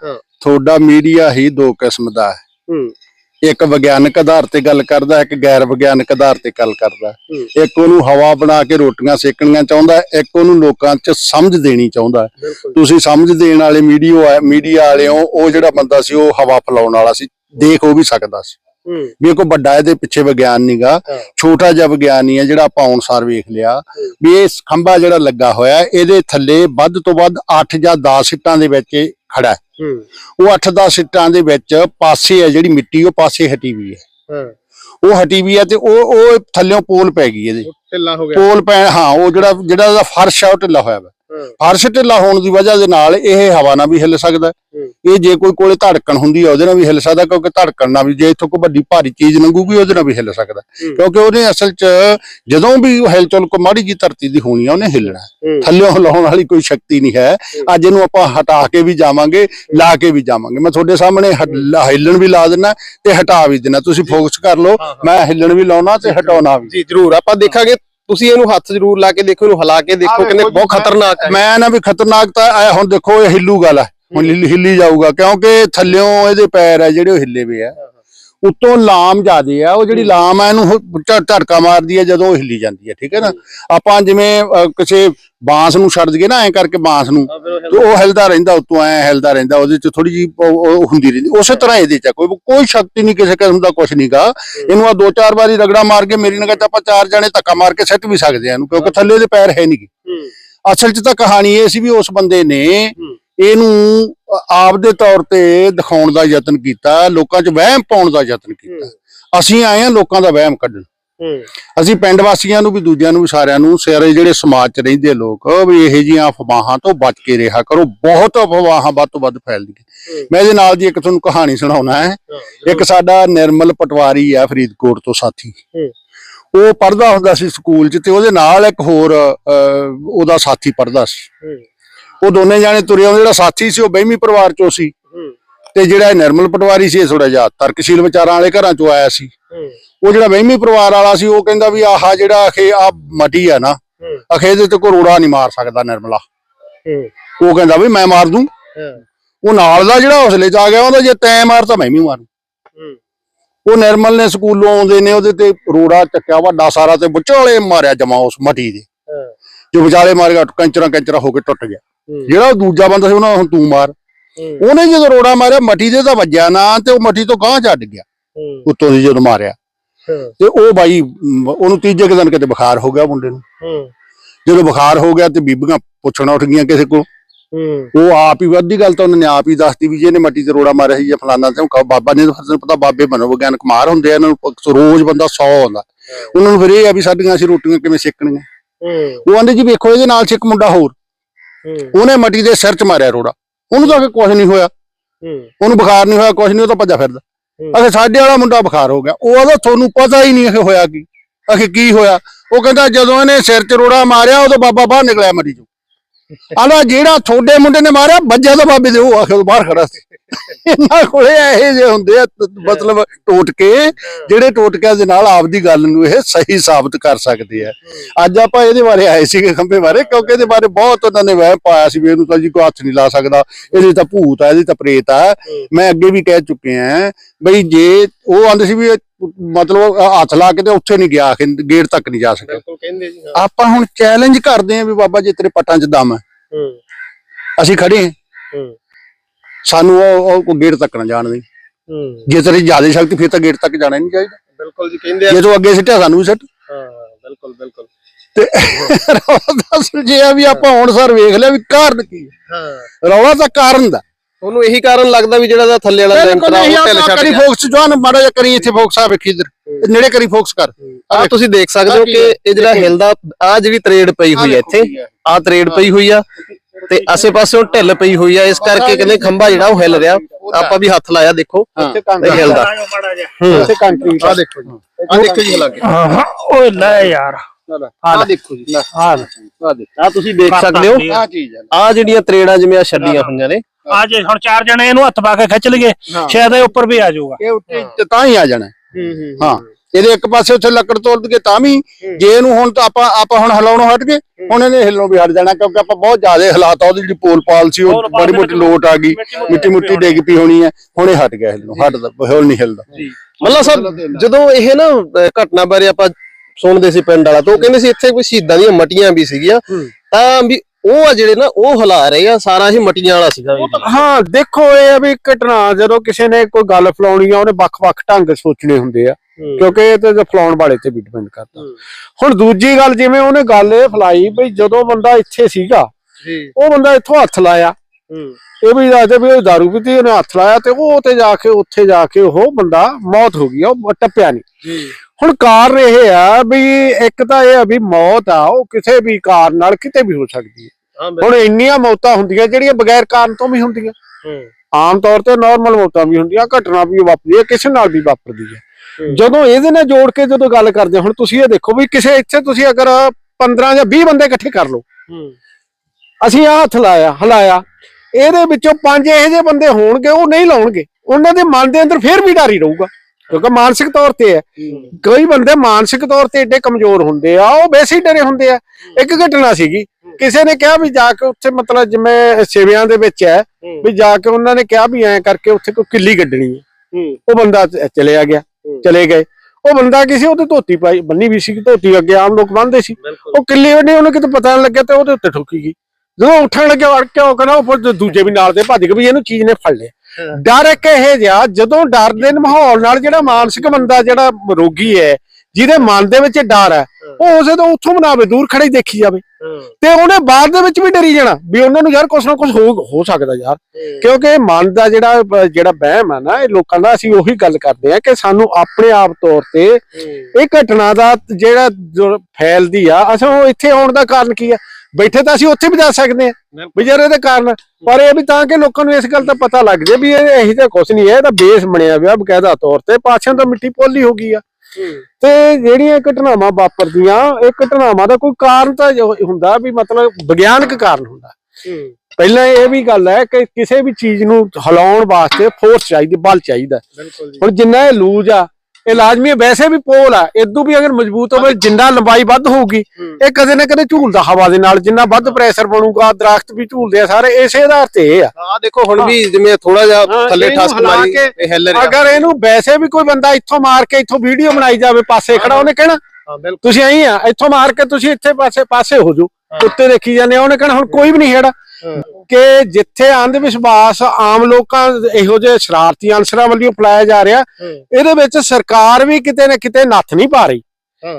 ਤੁਹਾਡਾ ਮੀਡੀਆ ਹੀ ਦੋ ਕਿਸਮ ਦਾ ਹੂੰ। ਇੱਕ ਵਿਗਿਆਨਕ ਆਧਾਰ ਤੇ ਗੱਲ ਕਰਦਾ ਇੱਕ ਗੈਰ ਵਿਗਿਆਨਕ ਆਧਾਰ ਤੇ ਗੱਲ ਕਰਦਾ ਹੂੰ। ਇੱਕ ਉਹਨੂੰ ਹਵਾ ਬਣਾ ਕੇ ਰੋਟੀਆਂ ਸੇਕਣੀਆਂ ਚਾਹੁੰਦਾ ਹੈ, ਇੱਕ ਉਹਨੂੰ ਲੋਕਾਂ 'ਚ ਸਮਝ ਦੇਣੀ ਚਾਹੁੰਦਾ ਹੈ। ਤੁਸੀਂ ਸਮਝ ਦੇਣ ਵਾਲੇ ਮੀਡੀਆ ਮੀਡੀਆ ਵਾਲਿਓ ਉਹ ਜਿਹੜਾ ਬੰਦਾ ਸੀ ਉਹ ਹਵਾ ਫਲਾਉਣ ਵਾਲਾ ਸੀ ਦੇਖ ਉਹ ਵੀ ਸਕਦਾ ਸੀ ਹੂੰ ਵੀ ਇਹ ਕੋਈ ਵੱਡਾ ਇਹਦੇ ਪਿੱਛੇ ਵਿਗਿਆਨ ਨਹੀਂਗਾ। ਛੋਟਾ ਜਿਹਾ ਵਿਗਿਆਨੀ ਹੈ ਜਿਹੜਾ ਆਪਾਂ ਅਨੁਸਾਰ ਵੇਖ ਲਿਆ। ਵੀ ਇਹ ਖੰਭਾ ਜਿਹੜਾ ਲੱਗਾ ਹੋਇਆ ਇਹਦੇ ਥੱਲੇ ਵੱਧ ਤੋਂ ਵੱਧ 8 ਜਾਂ 10 ਸਿੱਟਾਂ ਦੇ ਵਿੱਚ ਖੜਾ ਹੈ। ਉਹ 8-10 ਸਿੱਟਾਂ ਦੇ ਵਿੱਚ ਪਾਸੇ ਹੈ ਜਿਹੜੀ ਮਿੱਟੀ ਉਹ ਪਾਸੇ ਹਟੀ ਵੀ ਹੈ। ਉਹ ਹਟੀ ਵੀ ਹੈ ਤੇ ਉਹ ਉਹ ਥੱਲਿਓਂ ਪੋਲ ਪੈ ਗਈ ਇਹਦੇ। ਢਿੱਲਾ ਹੋ ਗਿਆ। ਪੋਲ ਪੈ ਹਾਂ ਉਹ ਜਿਹੜਾ ਜਿਹੜਾ ਫਰਸ਼ ਆ ਉਹ ਢਿੱਲਾ ਹੋਇਆ ਵਾ। ਹਾਂ। ਫਰਸ਼ ਢਿੱਲਾ ਹੋਣ ਦੀ ਵਜ੍ਹਾ ਦੇ ਨਾਲ ਇਹ ਹਵਾ ਨਾਲ ਵੀ ਹਿੱਲ ਸਕਦਾ। ਇਹ ਜੇ ਕੋਈ ਕੋਲੇ ਧੜਕਣ ਹੁੰਦੀ ਹੈ ਉਹਦੇ ਨਾਲ ਵੀ ਹਿੱਲ ਸਕਦਾ ਕਿਉਂਕਿ ਧੜਕਣ ਨਾਲ ਵੀ ਜੇ ਇੱਥੋਂ ਕੋਈ ਵੱਡੀ ਭਾਰੀ ਚੀਜ਼ ਲੰਘੂਗੀ ਉਹਦੇ ਨਾਲ ਵੀ ਹਿੱਲ ਸਕਦਾ। ਕਿਉਂਕਿ ਉਹਨੇ ਅਸਲ 'ਚ ਜਦੋਂ ਵੀ ਉਹ ਹਿਲਚੁਲ ਕੋ ਮਾੜੀ ਜੀ ਧਰਤੀ ਦੀ ਹੋਣੀ ਆ ਉਹਨੇ ਹਿੱਲਣਾ। ਹੂੰ। ਥੱਲਿਓਂ ਹਿਲਾਉਣ ਵਾਲੀ ਕੋਈ ਸ਼ਕਤੀ ਨਹੀਂ ਹੈ। ਅੱਜ ਇਹਨੂੰ ਆਪਾਂ ਹਟਾ ਕੇ ਵੀ ਜਾਵਾਂਗੇ ਲਾ ਕੇ ਵੀ ਜਾਵਾਂਗੇ। ਮੈਂ ਤੁਹਾਡੇ ਸਾਹਮਣੇ ਹਿੱਲਣ ਵੀ ਲਾ ਦੇਣਾ ਤੇ ਹਟਾ ਵੀ ਦੇਣਾ ਤੁਸੀਂ ਫੋਕਸ ਕਰ ਲਓ ਮੈਂ ਹਿੱਲਣ ਵੀ ਲਾਉਣਾ ਤੇ ਹਟਾਉਣਾ ਵੀ। ਜੀ ਜਰੂਰ। ਆਪਾਂ ਦੇਖਾਂਗੇ ਤੁਸੀਂ ਇਹਨੂੰ ਹੱਥ ਜਰੂਰ ਲਾ ਕੇ ਦੇਖੋ ਇਹਨੂੰ ਹਿਲਾ ਕੇ ਦੇਖੋ ਕਹਿੰਦੇ ਬਹੁਤ ਖਤਰਨਾਕ ਹੈ। ਮੈਂ ਨਾ ਵੀ ਖਤਰਨਾਕ ਤਾਂ ਇਹ ਹੁਣ ਦੇਖੋ ਇਹ ਹਿੱਲੂ ਗੱਲ ਹੈ ਹੁਣ ਹਿੱਲ- ਜਾਊਗਾ ਕਿਉਂਕਿ ਥੱਲਿਓਂ ਇਹਦੇ ਪੈਰ ਹੈ ਜਿਹੜੇ ਉਹ ਹਿੱਲੇ ਵੇ ਆ। ਉੱਤੋਂ ਲਾਮ ਜ਼ਿਆਦੇ ਆ ਉਹ ਜਿਹੜੀ ਲਾਮ ਆ ਇਹਨੂੰ ਝਟਕਾ ਮਾਰਦੀ ਹੈ ਜਦੋਂ ਉਹ ਹਿੱਲੀ ਜਾਂਦੀ ਹੈ ਠੀਕ ਹੈ ਨਾ? ਆਪਾਂ ਜਿਵੇਂ ਕਿਸੇ ਬਾਂਸ ਨੂੰ ਛੱਡ ਦਈਏ ਨਾ ਐਂ ਕਰਕੇ ਬਾਂਸ ਨੂੰ ਤੇ ਉਹ ਹਿਲਦਾ। ਰਹਿੰਦਾ ਉੱਤੋਂ ਐ ਹਿਲਦਾ ਰਹਿੰਦਾ ਉਹਦੇ ਚ ਥੋੜੀ ਜੀ ਹੁੰਦੀ ਰਹਿੰਦੀ ਉਸੇ ਤਰ੍ਹਾਂ ਇਹਦੇ ਚ ਆ, ਕੋਈ ਕੋਈ ਸ਼ਕਤੀ ਨਹੀਂ ਕਿਸੇ ਕਿਸਮ ਦਾ ਕੁਝ ਨਹੀਂਗਾ ਇਹਨੂੰ ਆ ਦੋ ਚਾਰ ਵਾਰੀ ਰਗੜਾ ਮਾਰ ਕੇ ਮੇਰੀ ਨਿਗਾਹ ਚ ਆਪਾਂ ਚਾਰ ਜਣੇ ਧੱਕਾ ਮਾਰ ਕੇ ਸੱਟ ਵੀ ਸਕਦੇ ਆ ਇਹਨੂੰ ਕਿਉਂਕਿ ਥੱਲੇ ਦੇ ਪੈਰ ਹੈ ਨਹੀਂ ਅਸਲ 'ਚ ਤਾਂ ਕਹਾਣੀ ਇਹ ਸੀ ਵੀ ਉਸ ਬੰਦੇ ਨੇ। ਇਹਨੂੰ ਆਪਦੇ ਤੌਰ ਤੇ ਦਿਖਾਉਣ ਦਾ ਯਤਨ ਕੀਤਾ ਲੋਕਾਂ 'ਚ ਵਹਿਮ ਪਾਉਣ ਦਾ ਯਤਨ ਕੀਤਾ। ਅਸੀਂ ਆਏ ਆ ਲੋਕਾਂ ਦਾ ਵਹਿਮ ਕੱਢਣ। ਅਸੀਂ ਪਿੰਡ ਵਾਸੀਆਂ ਨੂੰ ਵੀ ਦੂਜਿਆਂ ਨੂੰ ਵੀ ਸਾਰਿਆਂ ਨੂੰ ਸਾਰੇ ਜਿਹੜੇ ਸਮਾਜ 'ਚ ਰਹਿੰਦੇ ਲੋਕ ਵੀ ਇਹੋ ਜਿਹੀਆਂ ਅਫਵਾਹਾਂ ਤੋਂ ਬਚ ਕੇ ਰਿਹਾ ਕਰੋ। ਬਹੁਤ ਅਫਵਾਹਾਂ ਵੱਧ ਤੋਂ ਵੱਧ ਫੈਲਦੀਆਂ। ਮੈਂ ਇਹਦੇ ਨਾਲ ਦੀ ਇੱਕ ਤੁਹਾਨੂੰ ਕਹਾਣੀ ਸੁਣਾਉਣਾ ਹੈ। ਇੱਕ ਸਾਡਾ ਨਿਰਮਲ ਪਟਵਾਰੀ ਆ ਫਰੀਦਕੋਟ ਤੋਂ ਸਾਥੀ। ਉਹ ਪੜਦਾ ਹੁੰਦਾ ਸੀ ਸਕੂਲ 'ਚ ਤੇ ਉਹਦੇ ਨਾਲ ਇੱਕ ਹੋਰ ਉਹਦਾ ਸਾਥੀ ਪੜਦਾ ਸੀ। ਉਹ ਦੋਨੇ ਜਾਣੇ ਤੁਰੇ ਆਉਂਦੇ ਜਿਹੜਾ ਸਾਥੀ ਸੀ ਉਹ ਬਹਿਮੀ ਪਰਿਵਾਰ 'ਚੋਂ ਸੀ। ਤੇ ਜਿਹੜਾ ਨਿਰਮਲ ਪਟਵਾਰੀ ਸੀ ਇਹ ਥੋੜਾ ਜਿਹਾ ਤਰਕਸ਼ੀਲ ਵਿਚਾਰਾਂ ਵਾਲੇ ਘਰਾਂ 'ਚੋਂ ਆਇਆ ਸੀ। ਉਹ ਜਿਹੜਾ ਵਹਿਮੀ ਪਰਿਵਾਰ ਵਾਲਾ ਸੀ ਉਹ ਕਹਿੰਦਾ ਵੀ ਆਹ ਜਿਹੜਾ ਅਖੇ ਆ ਮਟੀ ਆ ਨਾ ਅਖੇ ਇਹਦੇ ਤੇ ਕੋਈ ਰੋੜਾ ਨਹੀਂ ਮਾਰ ਸਕਦਾ ਨਿਰਮਲਾ। ਉਹ ਕਹਿੰਦਾ ਵੀ ਮੈਂ ਮਾਰ ਦੂੰ। ਉਹ ਨਾਲ ਦਾ ਜਿਹੜਾ ਹੌਸਲੇ 'ਚ ਆ ਗਿਆ ਉਹਦਾ ਜੇ ਤੈਂ ਮਾਰ ਤਾਂ ਮੈਂ ਵੀ ਮਾਰੂ। ਉਹ ਨਿਰਮਲ ਨੇ ਸਕੂਲੋਂ ਆਉਂਦੇ ਨੇ ਉਹਦੇ ਤੇ ਰੋੜਾ ਚੱਕਿਆ ਵੱਡਾ ਸਾਰਾ ਤੇ ਵਿਚਾਲੇ ਮਾਰਿਆ ਜਮਾ ਉਸ ਮਟੀ ਦੇ। ਜੋ ਵਿਚਾਲੇ ਮਾਰ ਗਿਆ ਕੰਚਰਾਂ ਕੰਚਰਾ ਹੋ ਕੇ ਟੁੱਟ ਗਿਆ। ਜਿਹੜਾ ਦੂਜਾ ਬੰਦਾ ਸੀ ਉਹਨਾਂ ਹੁਣ ਤੂੰ ਮਾਰ। ਉਹਨੇ ਜਦੋਂ ਰੋੜਾ ਮਾਰਿਆ ਮਟੀ ਦੇ ਤਾਂ ਵੱਜਿਆ ਨਾ ਤੇ ਉਹ ਮਟੀ ਤੋਂ ਗਾਂਹ ਛੱਡ ਗਿਆ। ਉੱਤੋਂ ਦੀ ਜਦੋਂ ਮਾਰਿਆ। ਤੇ ਉਹ ਬਾਈ ਉਹਨੂੰ ਤੀਜੇ ਦਿਨ ਕਿਤੇ ਬੁਖਾਰ ਹੋ ਗਿਆ ਮੁੰਡੇ ਨੂੰ। ਜਦੋਂ ਬੁਖਾਰ ਹੋ ਗਿਆ ਤੇ ਬੀਬੀਆਂ ਪੁੱਛਣਾ ਉੱਠ ਗਈਆਂ ਕਿਸੇ ਕੋਲ। ਉਹ ਆਪ ਹੀ ਅੱਧੀ ਗੱਲ ਤਾਂ ਉਹਨੇ ਆਪ ਹੀ ਦੱਸਤੀ ਵੀ ਜਿਹਨੇ ਮੱਟੀ ਤੇ ਰੋੜਾ ਮਾਰਿਆ ਸੀ ਜਾਂ ਫਲਾਨਾ ਤੇ ਬਾਬਾ ਨੇ ਤਾਂ ਫਿਰ ਪਤਾ ਬਾਬੇ ਮਨੋਵਿਗਿਆਨਕ ਮਾਰ ਹੁੰਦੇ ਆ ਇਹਨਾਂ ਨੂੰ ਰੋਜ਼ ਬੰਦਾ 100 ਆਉਂਦਾ। ਉਹਨਾਂ ਨੂੰ ਫਿਰ ਇਹ ਆ ਵੀ ਸਾਡੀਆਂ ਅਸੀਂ ਰੋਟੀਆਂ ਕਿਵੇਂ ਸੇਕਣੀਆਂ। ਉਹ ਆਂਦੇ ਜੀ ਵੇਖੋ ਇਹਦੇ ਨਾਲ ਇੱਕ ਮੁੰਡਾ ਹੋਰ। ਉਹਨੇ ਮੱਟੀ ਦੇ ਸਿਰ 'ਚ ਮਾਰਿਆ ਰੋੜਾ। ਉਹਨੂੰ ਤਾਂ ਕੁਝ ਨਹੀਂ ਹੋਇਆ। ਉਹਨੂੰ ਬੁਖਾਰ ਨਹੀਂ ਹੋਇਆ ਕੁਝ ਨਹੀਂ ਉਹ ਤਾਂ ਭੱਜਾ ਫਿਰਦਾ। ਅਖੇ ਸਾਡੇ ਵਾਲਾ ਮੁੰਡਾ ਬੁਖਾਰ ਹੋ ਗਿਆ। ਉਹ ਆਦਾ ਤੁਹਾਨੂੰ ਪਤਾ ਹੀ ਨਹੀਂ ਇਹ ਹੋਇਆ ਕੀ। ਅਖੇ ਕੀ ਹੋਇਆ। ਉਹ ਕਹਿੰਦਾ ਜਦੋਂ ਇਹਨੇ ਸਿਰ 'ਚ ਰੋੜਾ ਮਾਰਿਆ ਉਦੋਂ ਬਾਬਾ ਬਾਹਰ ਨਿਕਲਿਆ ਮਰੀ ਚੋਂ। ਆਲਾ ਜਿਹੜਾ ਤੁਹਾਡੇ ਮੁੰਡੇ ਨੇ ਮਾਰਿਆ, ਵੱਜਿਆ ਤਾਂ ਬਾਬੇ ਦੇ, ਉਹ ਆਖੇ ਬਾਹਰ ਖੜਾ ਸੀ। ਇਹਨਾਂ ਕੋਲੇ ਇਹੋ ਜਿਹੇ ਹੁੰਦੇ ਆ ਮਤਲਬ ਟੋਟਕੇ, ਜਿਹੜੇ ਟੋਟਕਿਆਂ ਦੇ ਨਾਲ ਆਪਦੀ ਗੱਲ ਨੂੰ ਇਹ ਸਹੀ ਸਾਬਤ ਕਰ ਸਕਦੇ ਆ। ਅੱਜ ਆਪਾਂ ਇਹਦੇ ਬਾਰੇ ਆਏ ਸੀਗੇ ਖੰਭੇ ਬਾਰੇ, ਕਿਉਂਕਿ ਇਹਦੇ ਬਾਰੇ ਬਹੁਤ ਉਹਨਾਂ ਨੇ ਵਹਿਮ ਪਾਇਆ ਸੀ ਵੀ ਇਹਨੂੰ ਤਾਂ ਜੀ ਕੋਈ ਹੱਥ ਨਹੀਂ ਲਾ ਸਕਦਾ, ਇਹਦੇ ਤਾਂ ਭੂਤ ਆ, ਇਹਦੇ ਤਾਂ ਪ੍ਰੇਤ ਆ। ਮੈਂ ਅੱਗੇ ਵੀ ਕਹਿ ਚੁੱਕੇ ਆ ਬਈ ਜੇ ਉਹ ਆਂਦੇ ਸੀ ਵੀ ਮਤਲਬ ਹੱਥ ਲਾ ਕੇ ਤੇ ਉੱਥੇ ਨਹੀਂ ਗਿਆ ਗੇਟ ਤੱਕ ਨਹੀਂ ਜਾ ਸਕਿਆ। ਬਿਲਕੁਲ ਕਹਿੰਦੇ ਜੀ ਹਾਂ। ਆਪਾਂ ਹੁਣ ਚੈਲੰਜ ਕਰਦੇ ਆ ਵੀ ਬਾਬਾ ਜੇ ਤੇਰੇ ਪੱਟਾਂ 'ਚ ਦਮ ਹੈ। ਹੂੰ। ਅਸੀਂ ਖੜੇ ਹਾਂ। ਹੂੰ। ਸਾਨੂੰ ਉਹ ਉਹ ਗੇਟ ਤੱਕ ਨਾ ਜਾਣ ਦੇ ਹੂੰ। ਜੇ ਤੇਰੀ ਜ਼ਿਆਦਾ ਸ਼ਕਤੀ ਫਿਰ ਤਾਂ ਗੇਟ ਤੱਕ ਜਾਣਾ ਨਹੀਂ ਚਾਹੀਦਾ। ਬਿਲਕੁਲ ਜੀ ਕਹਿੰਦੇ ਆ ਜੇ ਤੂੰ ਅੱਗੇ ਸਿੱਟਿਆ ਸਾਨੂੰ ਵੀ ਸਿੱਟ। ਹਾਂ ਬਿਲਕੁਲ ਬਿਲਕੁਲ। ਤੇ ਰੌਲਾ ਦੱਸ ਜੇ ਆ ਵੀ ਆਪਾਂ ਹੁਣ ਸਰ ਵੇਖ ਲਿਆ ਵੀ ਕਾਰਨ ਕੀ ਹੈ। ਹਾਂ। ਰੌਲਾ ਤਾਂ ਕਾਰਨ ਦਾ। ਉਹਨੂੰ ਇਹੀ ਕਾਰਨ ਲੱਗਦਾ ਵੀ ਜਿਹੜਾ ਦਾ ਥੱਲੇ ਵਾਲਾ ਲੈਂਟਰ ਆ ਉਹ ਆ ਛੱਡ ਕਰੀ ਗਿਆ। ਫੋਕਸ ਜਵਾਨ ਮਾੜਾ ਜਿਹਾ ਕਰੀ ਇੱਥੇ ਫੋਕਸ ਆ ਵੇਖੀ ਇਧਰ। ਨੇੜੇ ਕਰੀ ਫੋਕਸ ਕਰ ਆ ਤੁਸੀਂ ਦੇਖ ਸਕਦੇ ਹੋ ਕਿ ਇਹ ਜਿਹੜਾ ਹਿਲਦਾ ਆ ਜਿਹੜੀ ਤਰੇੜ ਪਈ ਹੋਈ ਹੈ ਇੱਥੇ ਆ ਤਰੇੜ ਪਈ ਹੋਈ ਆ ਤੇ ਆਸੇ ਪਾਸੇ ਢਿੱਲ ਪਈ ਹੋਈ ਆ। ਇਸ ਕਰਕੇ ਕਹਿੰਦੇ ਖੰਭਾ ਜਿਹੜਾ ਉਹ ਹਿਲ ਰਿਹਾ। ਆਪਾਂ ਵੀ ਹੱਥ ਲਾਇਆ ਦੇਖੋ। ਇਹ ਹਿਲਦਾ। ਹੂੰ। ਇੱਥੇ ਕੰਕਰੀਟ ਆ। ਦੇਖੋ ਜੀ। ਆ ਦੇਖੋ ਜੀ ਹਾਂ ਓਏ ਲੈ ਯਾਰ। ਆ ਦੇਖੋ ਜੀ। ਆ ਆ ਦੇਖੋ। ਆ ਤੁਸੀਂ ਦੇਖ ਸਕਦੇ ਹੋ। ਆ ਚੀਜ਼ ਹੈ ਆ ਜਿਹੜੀਆਂ ਤਰੇੜਾਂ ਜਿਵੇਂ ਆ ਛੱਡੀਆਂ ਹੋਈਆਂ ਨੇ ਆ ਜੇ ਹੁਣ ਚਾਰ ਜਣੇ ਇਹਨੂੰ ਹੱਥ ਪਾ ਕੇ ਖਿੱਚ ਲਈਏ ਸ਼ਾਇਦ ਇਹ ਉੱਪਰ ਵੀ ਆ ਜਾਊਗਾ। ਇਹ ਉੱਤੇ ਤੇ ਤਾਂ ਹੀ ਆ ਜਾਣਾ। ਹੂੰ ਹੂੰ ਹਾਂ। ਇਹਦੇ ਇੱਕ ਪਾਸੇ ਉੱਥੇ ਲੱਕੜ ਤੋੜ ਦਈਏ ਤਾਂ ਵੀ ਜੇ ਇਹਨੂੰ ਹੁਣ ਤਾਂ ਆਪਾਂ ਆਪਾਂ ਹੁਣ ਹਿਲਾਉਣੋਂ ਹਟ ਗਏ ਹੁਣ ਇਹਨੇ ਹਿੱਲੋਂ ਵੀ ਹਟ ਜਾਣਾ ਕਿਉਂਕਿ ਆਪਾਂ ਬਹੁਤ ਜ਼ਿਆਦਾ ਹਲਾਤਾ ਉਹਦੀ ਜਿਹੜੀ ਪੋਲ ਪਾਲ ਸੀ ਉਹ ਪੋਲ ਮੋਟੀ ਲੋਟ ਆ ਗਈ ਮਿੱਟੀ ਮੁੱਟੀ ਡਿੱਗ ਪਈ ਹੋਣੀ ਹੈ ਹੁਣ ਇਹ ਹਟ ਗਿਆ ਹਿੱਲੋਂ ਹਟਦਾ ਹੁਣ ਨਹੀਂ ਹਿਲਦਾ। ਮੱਲਾ ਸਾਹਿਬ ਜਦੋਂ ਇਹ ਨਾ ਅਹ, ਘਟਨਾ ਬਾਰੇ ਆਪਾਂ ਸੁਣਦੇ ਸੀ ਪਿੰਡ ਵਾਲਾ ਤਾਂ ਉਹ ਕਹਿੰਦੇ ਸੀ ਇੱਥੇ ਕੋਈ ਸ਼ਹੀਦਾਂ ਦੀਆਂ ਮਟੀਆਂ ਵੀ ਸੀਗੀਆਂ ਤਾਂ ਵੀ ਉਹ ਆ ਜਿਹੜੇ ਨਾ ਉਹ ਹਿਲਾ ਰਹੇ ਆ ਸਾਰਾ ਹੀ ਮਟੀਆਂ ਵਾਲਾ ਸੀਗਾ ਵੀ। ਹਾਂ ਦੇਖੋ ਇਹ ਆ ਵੀ ਘਟਨਾ ਜਦੋਂ ਕਿਸੇ ਨੇ ਕੋਈ ਗੱਲ ਫਲਾਉਣੀ ਆ ਉਹਨੇ ਵੱਖ-ਵੱਖ ਢੰਗ ਸੋਚਣੇ ਹੁੰਦੇ ਆ। ਕਿਉਂਕਿ ਇਹ ਤੇ ਫਲਾਉਣ ਵਾਲੇ ਤੇ ਵੀ ਡਿਪੈਂਡ ਕਰਦਾ। ਹੁਣ ਦੂਜੀ ਗੱਲ ਜਿਵੇਂ ਉਹਨੇ ਗੱਲ ਇਹ ਫਲਾਈ ਵੀ ਜਦੋਂ ਬੰਦਾ ਇੱਥੇ ਸੀਗਾ ਜੀ। ਉਹ ਬੰਦਾ ਇੱਥੋਂ ਹੱਥ ਲਾਇਆ। ਇਹ ਵੀ ਦੱਸਦੇ ਵੀ ਉਹ ਦਾਰੂ ਪੀਤੀ ਉਹਨੇ ਹੱਥ ਲਾਇਆ ਤੇ ਉਹ ਤੇ ਜਾ ਕੇ ਉੱਥੇ ਜਾ ਕੇ ਉਹ ਬੰਦਾ ਮੌਤ ਹੋ ਗਈ ਉਹ ਟੱਪਿਆ ਨਹੀਂ। ਜੀ। ਹੁਣ ਕਾਰਨ ਇਹ ਆ ਵੀ ਇੱਕ ਤਾਂ ਇਹ ਆ ਵੀ ਮੌਤ ਆ ਉਹ ਕਿਸੇ ਵੀ ਕਾਰਨ ਨਾਲ ਕਿਤੇ ਵੀ ਹੋ ਸਕਦੀ ਹੈ। ਹੁਣ ਇੰਨੀਆਂ ਮੌਤਾਂ ਹੁੰਦੀਆਂ ਜਿਹੜੀਆਂ ਬਗੈਰ ਕਾਰਨ ਤੋਂ ਵੀ ਹੁੰਦੀਆਂ। ਆਮ ਤੌਰ ਤੇ ਨਾਰਮਲ ਮੌਤਾਂ ਵੀ ਹੁੰਦੀਆਂ ਘਟਨਾ ਵੀ ਵਾਪਰਦੀ ਹੈ ਕਿਸੇ ਨਾਲ ਵੀ ਵਾਪਰਦੀ ਹੈ। ਜਦੋਂ ਇਹਦੇ ਨਾਲ ਜੋੜ ਕੇ ਜਦੋਂ ਗੱਲ ਕਰਦੇ ਹੁਣ ਤੁਸੀਂ ਇਹ ਦੇਖੋ ਵੀ ਕਿਸੇ ਇੱਥੇ ਤੁਸੀਂ ਅਗਰ 15 ਜਾਂ 20 ਬੰਦੇ ਇਕੱਠੇ ਕਰ ਲਓ। ਅਸੀਂ ਆਹ ਹੱਥ ਲਾਇਆ ਹਲਾਇਆ ਇਹਦੇ ਵਿੱਚੋਂ ਪੰਜ ਇਹੋ ਜਿਹੇ ਬੰਦੇ ਹੋਣਗੇ ਉਹ ਨਹੀਂ ਲਾਉਣਗੇ। ਉਹਨਾਂ ਦੇ ਮਨ ਦੇ ਅੰਦਰ ਫੇਰ ਵੀ ਡਰ ਹੀ ਰਹੂਗਾ ਕਿਉਂਕਿ ਮਾਨਸਿਕ ਤੌਰ ਤੇ ਹੈ। ਕਈ ਬੰਦੇ ਮਾਨਸਿਕ ਤੌਰ ਤੇ ਏਡੇ ਕਮਜ਼ੋਰ ਹੁੰਦੇ ਆ ਉਹ ਵੈਸੇ ਹੀ ਡਰੇ ਹੁੰਦੇ ਆ। ਇੱਕ ਘਟਨਾ ਸੀਗੀ ਕਿਸੇ ਨੇ ਕਿਹਾ ਵੀ ਜਾ ਕੇ ਉੱਥੇ ਮਤਲਬ ਜਿਵੇਂ ਸੇਵਿਆਂ ਦੇ ਵਿੱਚ ਹੈ ਵੀ ਜਾ ਕੇ ਉਹਨਾਂ ਨੇ ਕਿਹਾ ਵੀ ਐਂ ਕਰਕੇ ਉੱਥੇ ਕੋਈ ਕਿੱਲੀ ਕੱਢਣੀ ਹੈ। ਉਹ ਬੰਦਾ ਚਲਿਆ ਗਿਆ। ਚਲੇ ਗਏ। ਉਹ ਬੰਦਾ ਕਿਸੇ ਉਹਦੇ ਧੋਤੀ ਪਾਈ ਬੰਨੀ ਵੀ ਸੀ ਧੋਤੀ ਅੱਗੇ ਆਮ ਲੋਕ ਬੰਨਦੇ ਸੀ। ਉਹ ਕਿੱਲੀ ਉਹਨੇ ਉਹਨੂੰ ਕਿਤੇ ਪਤਾ ਨਹੀਂ ਲੱਗਿਆ ਤੇ ਉਹਦੇ ਉੱਤੇ ਠੋਕੀ ਗਈ। ਜਦੋਂ ਉੱਠਣ ਲੱਗਿਆ ਅੜ ਕੇ ਉਹ ਕਹਿੰਦਾ ਉਹ ਦੂਜੇ ਵੀ ਨਾਲ ਦੇ ਭੱਜ ਗਏ ਵੀ ਇਹਨੂੰ ਚੀਜ਼ ਨੇ ਫੜ ਲਿਆ। ਡਰ ਇੱਕ ਇਹ ਜਿਹਾ ਜਦੋਂ ਡਰ ਦੇ ਮਾਹੌਲ ਨਾਲ ਜਿਹੜਾ ਮਾਨਸਿਕ ਬੰਦਾ ਜਿਹੜਾ ਰੋਗੀ ਹੈ ਜਿਹਦੇ ਮਨ ਦੇ ਵਿੱਚ ਡਰ ਹੈ ਉਹ ਉਸੇ ਤੋਂ ਉੱਥੋਂ ਬਣਾਵੇ ਦੂਰ ਖੜੇ ਹੀ ਦੇਖੀ ਜਾਵੇ। ਤੇ ਉਹਨੇ ਬਾਅਦ ਦੇ ਵਿੱਚ ਵੀ ਡਰੀ ਜਾਣਾ ਵੀ ਉਹਨਾਂ ਨੂੰ ਯਾਰ ਕੁਛ ਨਾ ਕੁਛ ਹੋ ਹੋ ਸਕਦਾ ਯਾਰ। ਕਿਉਂਕਿ ਮਨ ਦਾ ਜਿਹੜਾ ਜਿਹੜਾ ਵਹਿਮ ਹੈ ਨਾ ਇਹ ਲੋਕਾਂ ਦਾ ਅਸੀਂ ਉਹੀ ਗੱਲ ਕਰਦੇ ਆ ਕਿ ਸਾਨੂੰ ਆਪਣੇ ਆਪ ਤੌਰ ਤੇ ਇਹ ਘਟਨਾ ਦਾ ਜਿਹੜਾ ਫੈਲਦੀ ਆ ਅਸਾਂ ਉਹ ਇੱਥੇ ਆਉਣ ਦਾ ਕਾਰਨ ਕੀ ਆ? ਬੈਠੇ ਤਾਂ ਅਸੀਂ ਉੱਥੇ ਵੀ ਜਾ ਸਕਦੇ ਆ ਵੀ ਯਾਰ ਇਹਦੇ ਕਾਰਨ ਪਰ ਇਹ ਵੀ ਤਾਂ ਕਿ ਲੋਕਾਂ ਨੂੰ ਇਸ ਗੱਲ ਦਾ ਪਤਾ ਲੱਗ ਜੇ ਵੀ ਇਹ ਇਹੀ ਤਾਂ ਕੁਛ ਨਹੀਂ ਹੈ ਇਹ ਤਾਂ ਬੇਸ ਬਣਿਆ ਹੋਇਆ ਬਕਾਇਦਾ ਤੌਰ ਤੇ। ਪਾਛਾਂ ਤੋਂ ਮਿੱਟੀ ਪੋਲੀ ਹੋ ਗਈ ਆ। ਤੇ ਜਿਹੜੀਆਂ ਘਟਨਾਵਾਂ ਵਾਪਰਦੀਆਂ ਇਹ ਘਟਨਾਵਾਂ ਦਾ ਕੋਈ ਕਾਰਨ ਤਾਂ ਹੁੰਦਾ ਵੀ ਮਤਲਬ ਵਿਗਿਆਨਕ ਕਾਰਨ ਹੁੰਦਾ। ਪਹਿਲਾਂ ਇਹ ਵੀ ਗੱਲ ਹੈ ਕਿ ਕਿਸੇ ਵੀ ਚੀਜ਼ ਨੂੰ ਹਿਲਾਉਣ ਵਾਸਤੇ ਫੋਰਸ ਚਾਹੀਦੀ ਬਲ ਚਾਹੀਦਾ। ਹੁਣ ਜਿੰਨਾ ਇਹ ਲੂਜ ਆ ਇਹ ਲਾਜ਼ਮੀ ਹੈ, ਵੈਸੇ ਵੀ ਪੋਲ ਆ ਇਦੋਂ ਵੀ ਅਗਰ ਮਜ਼ਬੂਤ ਹੋਵੇ ਜਿੰਨਾ ਲੰਬਾਈ ਵੱਧ ਹੋਊਗੀ ਇਹ ਕਦੇ ਨਾ ਕਦੇ ਝੂਲਦਾ ਹਵਾ ਦੇ ਨਾਲ ਜਿੰਨਾ ਵੱਧ ਪ੍ਰੈਸ਼ਰ ਬਣੂਗਾ ਦਰਖਤ ਵੀ ਝੂਲਦੇ ਆ ਸਾਰੇ ਇਸੇ ਆਧਾਰ ਤੇ ਇਹ ਆ। ਆ ਦੇਖੋ ਹੁਣ ਵੀ ਜਿਵੇਂ ਥੋੜਾ ਜਿਹਾ ਥੱਲੇ ਠਸ ਮਾਰੀ ਇਹ ਹਿੱਲ ਰਿਹਾ। ਅਗਰ ਇਹਨੂੰ ਵੈਸੇ ਵੀ ਕੋਈ ਬੰਦਾ ਇੱਥੋਂ ਮਾਰ ਕੇ ਇੱਥੋਂ ਵੀਡੀਓ ਬਣਾਈ ਜਾਵੇ ਪਾਸੇ ਖੜਾ ਉਹਨੇ ਕਹਿਣਾ ਤੁਸੀਂ ਆਈ ਆ ਇੱਥੋਂ ਮਾਰ ਕੇ ਤੁਸੀਂ ਇੱਥੇ ਪਾਸੇ ਪਾਸੇ ਹੋ ਜਾਓ। ਉੱਤੇ ਦੇਖੀ ਜਾਂਦੇ ਆ ਉਹਨੇ ਕਹਿਣਾ ਹੁਣ ਕੋਈ ਵੀ ਨਹੀਂ ਹੈੜਾ ਕਿ ਜਿੱਥੇ ਅੰਧ ਵਿਸ਼ਵਾਸ ਆਮ ਲੋਕਾਂ ਇਹੋ ਜਿਹੇ ਸ਼ਰਾਰਤੀ ਅਨਸਰਾਂ ਵੱਲੋਂ ਫਲਾਇਆ ਜਾ ਰਿਹਾ ਇਹਦੇ ਵਿੱਚ ਸਰਕਾਰ ਵੀ ਕਿਤੇ ਨਾ ਕਿਤੇ ਨੱਥ ਨਹੀਂ ਪਾ ਰਹੀ।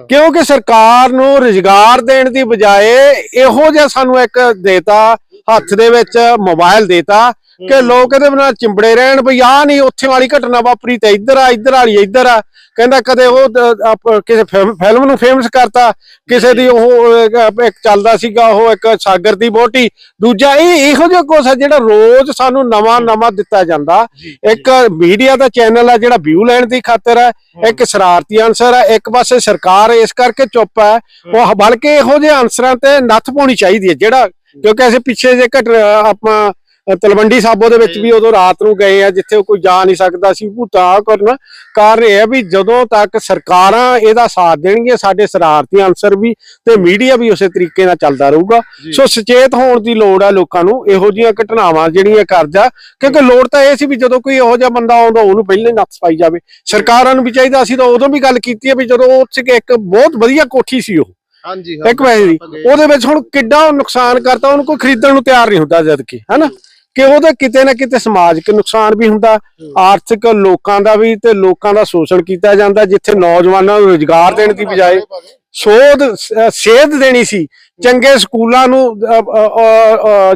ਕਿਉਂਕਿ ਸਰਕਾਰ ਨੂੰ ਰੁਜ਼ਗਾਰ ਦੇਣ ਦੀ ਬਜਾਏ ਇਹੋ ਜਿਹਾ ਸਾਨੂੰ ਇੱਕ ਦੇਤਾ ਹੱਥ ਦੇ ਵਿੱਚ ਮੋਬਾਈਲ ਦੇਤਾ ਕਿ ਲੋਕ ਇਹਦੇ ਨਾਲ ਚਿੰਬੜੇ ਰਹਿਣ ਵੀ ਆਹ ਨਹੀਂ ਉੱਥੇ ਵਾਲੀ ਘਟਨਾ ਵਾਪਰੀ ਤੇ ਇੱਧਰ ਆ ਇੱਧਰ ਵਾਲੀ ਇੱਧਰ ਆ। ਕਹਿੰਦਾ ਕਦੇ ਉਹ ਕਿਸੇ ਫਿਲਮ ਨੂੰ ਫੇਮਸ ਕਰਤਾ ਕਿਸੇ ਦੀ ਉਹ ਇੱਕ- ਚੱਲਦਾ ਸੀਗਾ ਉਹ ਇੱਕ ਸਾਗਰ ਦੀ ਬੋਟੀ ਦੂਜਾ ਇਹ ਇਹੋ ਜਿਹਾ ਕੁਛ ਆ ਜਿਹੜਾ ਰੋਜ਼ ਸਾਨੂੰ ਨਵਾਂ ਨਵਾਂ ਦਿੱਤਾ ਜਾਂਦਾ। ਇੱਕ ਮੀਡੀਆ ਦਾ ਚੈਨਲ ਆ ਜਿਹੜਾ ਵਿਊ ਲੈਣ ਦੀ ਖਾਤਰ ਹੈ। ਇੱਕ ਸ਼ਰਾਰਤੀ ਅਨਸਰ ਹੈ ਇੱਕ ਪਾਸੇ ਸਰਕਾਰ ਇਸ ਕਰਕੇ ਚੁੱਪ ਹੈ। ਉਹ ਬਲਕਿ ਇਹੋ ਜਿਹੇ ਅਨਸਰਾਂ ਤੇ ਨੱਥ ਪਾਉਣੀ ਚਾਹੀਦੀ ਹੈ ਜਿਹੜਾ ਕਿਉਂਕਿ ਅਸੀਂ ਪਿੱਛੇ ਜੇ ਘਟ ਆਪਾਂ ਤਲਵੰਡੀ ਸਾਬੋ ਦੇ ਵਿੱਚ ਵੀ ਉਦੋਂ ਰਾਤ ਨੂੰ ਗਏ ਆ ਜਿੱਥੇ ਕੋਈ ਜਾ ਨਹੀਂ ਸਕਦਾ ਸੀ। ਭੂਤਾ ਕਰਨ। ਕਾਰਨ ਇਹ ਹੈ ਵੀ ਜਦੋਂ ਤੱਕ ਸਰਕਾਰਾਂ ਇਹਦਾ ਸਾਥ ਦੇਣਗੀਆਂ ਸਾਡੇ ਸ਼ਰਾਰਤੀ ਅਨਸਰ ਵੀ ਤੇ ਮੀਡੀਆ ਵੀ ਉਸੇ ਤਰੀਕੇ ਨਾਲ ਚੱਲਦਾ ਰਹੂਗਾ। ਸੋ ਸੁਚੇਤ ਹੋਣ ਦੀ ਲੋੜ ਹੈ ਲੋਕਾਂ ਨੂੰ ਇਹੋ ਜਿਹੀਆਂ ਘਟਨਾਵਾਂ ਜਿਹੜੀਆਂ ਕਰਜਾ ਕਿਉਂਕਿ ਲੋੜ ਤਾਂ ਇਹ ਸੀ ਵੀ ਜਦੋਂ ਕੋਈ ਇਹੋ ਜਿਹਾ ਬੰਦਾ ਆਉਂਦਾ ਉਹਨੂੰ ਪਹਿਲਾਂ ਹੀ ਨੱਥ ਪਾਈ ਜਾਵੇ। ਸਰਕਾਰਾਂ ਨੂੰ ਵੀ ਚਾਹੀਦਾ ਸੀ ਤਾਂ ਉਦੋਂ ਵੀ ਗੱਲ ਕੀਤੀ ਹੈ ਵੀ ਜਦੋਂ ਉਹ 'ਚ ਇੱਕ ਬਹੁਤ ਵਧੀਆ ਕੋਠੀ ਸੀ ਉਹ। ਹਾਂਜੀ ਇੱਕ ਵੈਸੇ ਦੀ ਉਹਦੇ ਵਿੱਚ ਹੁਣ ਕਿੱਡਾ ਨੁਕਸਾਨ ਕਰਤਾ ਉਹਨੂੰ ਕੋਈ ਖਰੀਦਣ ਨੂੰ ਤਿਆਰ ਨਹੀਂ ਹੁੰਦਾ ਜਦ ਕਿ ਹੈਨਾ ਕਿ ਉਹਦਾ ਕਿਤੇ ਨਾ ਕਿਤੇ ਸਮਾਜਿਕ ਨੁਕਸਾਨ ਵੀ ਹੁੰਦਾ ਆਰਥਿਕ ਲੋਕਾਂ ਦਾ ਵੀ ਤੇ ਲੋਕਾਂ ਦਾ ਸ਼ੋਸ਼ਣ ਕੀਤਾ ਜਾਂਦਾ ਜਿੱਥੇ ਨੌਜਵਾਨਾਂ ਨੂੰ ਰੋਜ਼ਗਾਰ ਦੇਣ ਦੀ ਬਜਾਏ ਸੋਧ ਸੇਧ ਦੇਣੀ ਸੀ। ਚੰਗੇ ਸਕੂਲਾਂ ਨੂੰ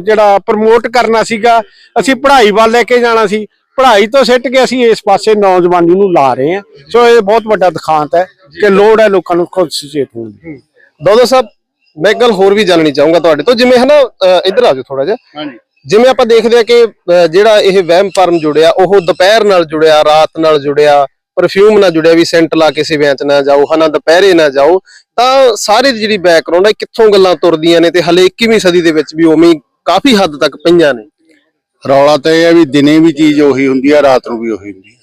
ਜਿਹੜਾ ਪ੍ਰਮੋਟ ਕਰਨਾ ਸੀਗਾ ਅਸੀਂ ਪੜ੍ਹਾਈ ਵੱਲ ਲੈ ਕੇ ਜਾਣਾ ਸੀ। ਪੜ੍ਹਾਈ ਤੋਂ ਸਿੱਟ ਕੇ ਅਸੀਂ ਇਸ ਪਾਸੇ ਨੌਜਵਾਨੀ ਨੂੰ ਲਾ ਰਹੇ ਹਾਂ। ਸੋ ਇਹ ਬਹੁਤ ਵੱਡਾ ਦਿਖਾਂਤ ਹੈ ਕਿ ਲੋੜ ਹੈ ਲੋਕਾਂ ਨੂੰ ਖੁਦ ਸੁਚੇਤ ਹੋਣ ਦੀ। ਦੋਦੋ ਸਾਹਿਬ ਮੈਂ ਇੱਕ ਗੱਲ ਹੋਰ ਵੀ ਜਾਣਨੀ ਚਾਹੂੰਗਾ ਤੁਹਾਡੇ ਤੋਂ ਜਿਵੇਂ ਹਨਾ ਇੱਧਰ ਆ ਜਾਓ ਥੋੜਾ ਜਿਹਾ। ਹਾਂਜੀ। ਜਿਵੇਂ ਆਪਾਂ ਦੇਖਦੇ ਆ ਕਿ ਜਿਹੜਾ ਇਹ ਵਹਿਮ ਭਰਮ ਜੁੜਿਆ, ਉਹ ਦੁਪਹਿਰ ਨਾਲ ਜੁੜਿਆ, ਰਾਤ ਨਾਲ ਜੁੜਿਆ ਪਰਫਿਊਮ ਨਾਲ ਜੁੜਿਆ, ਵੀ ਸੈਂਟ ਲਾ ਕੇ ਸਿਵਿਆਂ ਚ ਨਾ ਜਾਓ, ਹਨਾ, ਦੁਪਹਿਰੇ ਨਾ ਜਾਓ, ਤਾਂ ਸਾਰੀ ਜਿਹੜੀ ਬੈਕਗ੍ਰਾਉਂਡ ਹੈ ਕਿੱਥੋਂ ਗੱਲਾਂ ਤੁਰਦੀਆਂ ਨੇ ਤੇ ਹਲੇ 21ਵੀਂ ਸਦੀ ਦੇ ਵਿੱਚ ਵੀ ਉਵੇਂ ਕਾਫੀ ਹੱਦ ਤੱਕ ਪਈਆਂ ਨੇ? ਰੌਲਾ ਤਾਂ ਇਹ ਹੈ ਵੀ ਦਿਨੇ ਵੀ ਚੀਜ਼ ਉਹੀ ਹੁੰਦੀ ਆ, ਰਾਤ ਨੂੰ ਵੀ ਉਹੀ ਹੁੰਦੀ